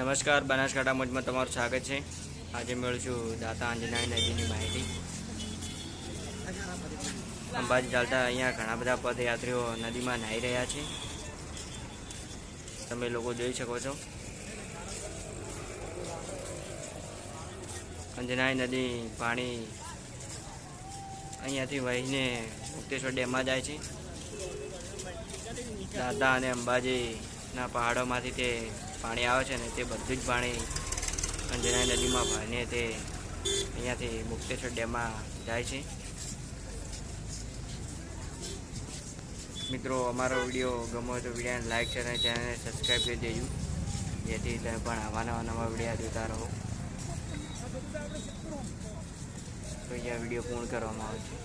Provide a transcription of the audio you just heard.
નમસ્કાર, બનાસકાંઠા મોજમાં તમારું સ્વાગત છે. આજે મેળવીશું દાતા આંજનાય નદીની માહિતી. અંબાજી ચાલતા અહીંયા ઘણા બધા પદયાત્રીઓ નદીમાં નાહી રહ્યા છે. તમે લોકો જોઈ શકો છો. અંજનાય નદી પાણી અહીંયાથી વહીને મુક્તેશ્વર ડેમમાં જાય છે. દાદા અને અંબાજીના પહાડોમાંથી તે પાણી આવે છે ને તે બધું જ પાણી અંજના નદીમાં ભરીને તે અહીંયાથી મુક્તેશ્વર ડેમમાં જાય છે. મિત્રો, અમારો વીડિયો ગમો તો વિડીયોને લાઇક છે અને ચેનલને સબસ્ક્રાઈબ કરી દેજો. જેથી તમે પણ આવા નવા નવા વીડિયો જોતા રહો. તો અહીંયા વીડિયો પૂર્ણ કરવામાં આવે છે